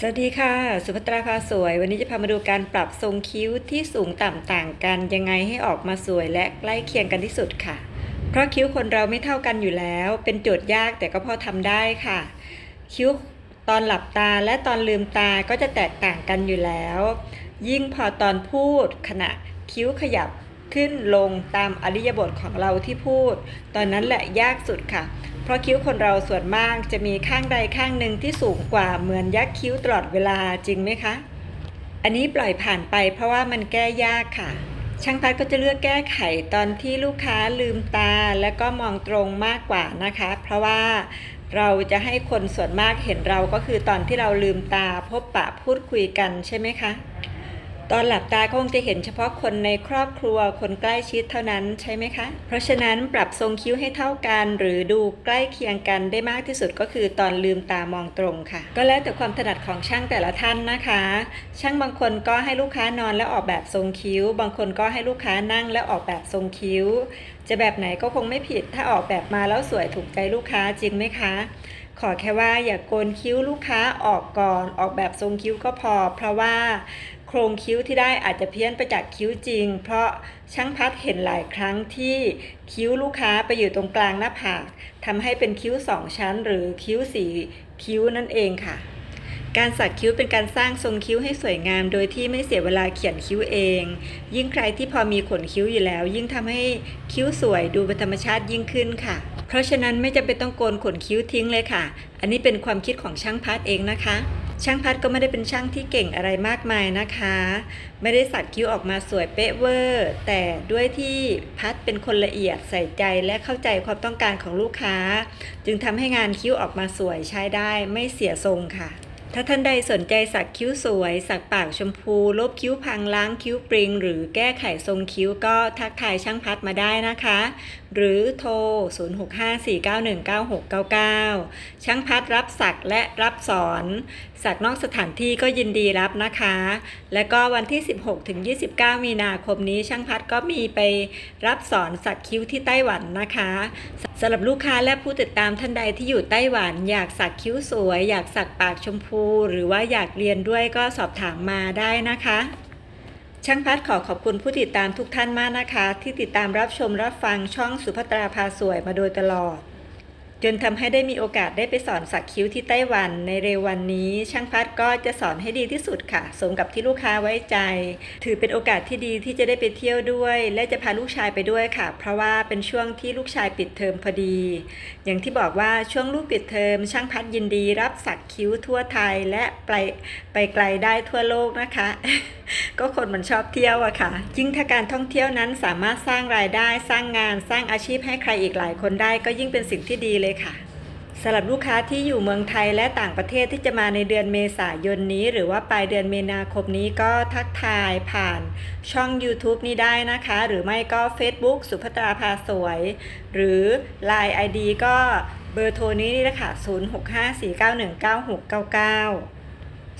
สวัสดีค่ะ สุภัตราภาสวย วันนี้จะพามาดูการปรับทรงคิ้วที่สูงต่ำต่างกัน ยังไงให้ออกมาสวยและใกล้เคียงกันที่สุดค่ะ เพราะคิ้วคนเราไม่เท่ากันอยู่แล้ว เป็นโจทย์ยากแต่ก็พอทำได้ค่ะ คิ้วตอนหลับตาและตอนลืมตาก็จะแตกต่างกันอยู่แล้ว ยิ่งพอตอนพูดขณะคิ้วขยับ ขึ้นลงตามอริยบทของเราที่พูด ตอนนั้นแหละยากสุดค่ะ เพราะคิ้วคนเราส่วนมากจะมีข้างใดข้างหนึ่งที่สูงกว่าเหมือนยักษ์คิ้วตลอดเวลาจริงไหมคะ อันนี้ปล่อยผ่านไปเพราะว่ามันแก้ยากค่ะ ช่างพัดก็จะเลือกแก้ไขตอนที่ลูกค้าลืมตาแล้วก็มองตรงมากกว่านะคะ เพราะว่าเราจะให้คนส่วนมากเห็นเราก็คือตอนที่เราลืมตาพบปะพูดคุยกันใช่ไหมคะ ตอนหลับตาก็คงจะเห็นเฉพาะคนในครอบครัวคนใกล้ชิดเท่านั้นใช่ไหมคะ เพราะฉะนั้นปรับทรงคิ้วให้เท่ากัน หรือดูใกล้เคียงกันได้มากที่สุดก็คือตอนลืมตามองตรงค่ะ ก็แล้วแต่ความถนัดของช่างแต่ละท่านนะคะ ช่างบางคนก็ให้ลูกค้านอนแล้วออกแบบทรงคิ้ว บางคนก็ให้ลูกค้านั่งแล้วออกแบบทรงคิ้ว จะแบบไหนก็คงไม่ผิด ถ้าออกแบบมาแล้วสวยถูกใจลูกค้าจริงไหมคะขอแค่ว่าอย่ากโกนคิ้วลูกค้าออกก่อนออกแบบทรงคิ้วก็พอ เพราะว่า โครงคิ้วที่ได้อาจจะเพี้ยนไปจากคิ้วจริง เพราะช่างพัดเห็นหลายครั้งที่คิ้วลูกค้าไปอยู่ตรงกลางหน้าผากทำให้เป็นคิ้วสองชั้น หรือคิ้วสีคิ้วนั่นเองค่ะ การสักคิ้วเป็นการสร้างทรงคิ้วให้สวยงาม โดยที่ไม่เสียเวลาเขียนคิ้วเอง ยิ่งใครที่พอมีขนคิ้วอยู่แล้ว ยิ่งทำให้คิ้วสวยดูเป็นธรรมชาติยิ่งขึ้นค่ะ เพราะฉะนั้นไม่จำเป็นต้องโกนขนคิ้วทิ้งเลยค่ะ อันนี้เป็นความคิดของช่างพัดเองนะคะ ช่างพัดก็ไม่ได้เป็นช่างที่เก่งอะไรมากมายนะคะ ไม่ได้สักคิ้วออกมาสวยเป๊ะเวอร์ แต่ด้วยที่พัดเป็นคนละเอียดใส่ใจและเข้าใจความต้องการของลูกค้า จึงทำให้งานคิ้วออกมาสวยใช้ได้ไม่เสียทรงค่ะ ถ้าท่านใดสนใจสักคิ้วสวย สักปากชมพู ลบคิ้วพังล้างคิ้วปริง หรือแก้ไขทรงคิ้วก็ทักทายช่างพัดมาได้นะคะ หรือโทร 0654919699 ช่างพัดรับสักและรับสอน สักนอกสถานที่ก็ยินดีรับนะคะ และก็วันที่ 16ถึง29 มีนาคมนี้ช่างพัดก็มีไปรับสอนสักคิ้วที่ไต้หวันนะคะสำหรับลูกค้าและผู้ติดตามท่านใดที่อยู่ไต้หวัน อยากสักคิ้วสวย อยากสักปากชมพูหรือว่าอยากเรียนด้วยก็สอบถามมาได้นะคะ ช่างพัดขอขอบคุณผู้ติดตามทุกท่านมากนะคะ ที่ติดตามรับชมรับฟังช่องสุภัตราพาสวยมาโดยตลอด จนทำให้ได้มีโอกาสได้ไปสอนสักคิ้วที่ไต้หวันในเร็ววันนี้ ช่างพัดก็จะสอนให้ดีที่สุดค่ะ สมกับที่ลูกค้าไว้ใจ ถือเป็นโอกาสที่ดีที่จะได้ไปเที่ยวด้วย และจะพาลูกชายไปด้วยค่ะ เพราะว่าเป็นช่วงที่ลูกชายปิดเทอมพอดี อย่างที่บอกว่าช่วงลูกปิดเทอม ช่างพัดยินดี รับสักคิ้วทั่วไทยและไปไปไกลได้ทั่วโลกนะคะ ก็คนมันชอบเที่ยวอะค่ะยิ่งถ้าการท่องเที่ยวนั้นสามารถสร้างรายได้สร้างงานสร้างอาชีพให้ใครอีกหลายคนได้ ก็ยิ่งเป็นสิ่งที่ดีเลยค่ะสำหรับลูกค้าที่อยู่เมืองไทยและต่างประเทศที่จะมาในเดือนเมษายนนี้ หรือว่าปลายเดือนเมนาคมนี้ก็ทักทายผ่านช่อง YouTube นี้ได้นะคะ หรือไม่ก็ Facebook สุภัตราภาสวย หรือ Line ID ก็เบอร์โทรนี้นี่แหละค่ะ 0654919699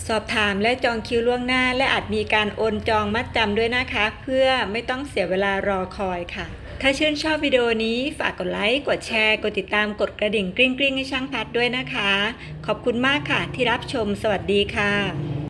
สอบถามและจองคิวล่วงหน้า และอาจมีการโอนจองมัดจำด้วยนะคะ เพื่อไม่ต้องเสียเวลารอคอยค่ะ ถ้าชื่นชอบวิดีโอนี้ฝากกดไลค์ กดแชร์ กดติดตามกดกระดิ่งกริ๊งกริ๊งให้ช่างพัดด้วยนะคะ ขอบคุณมากค่ะที่รับชมสวัสดีค่ะ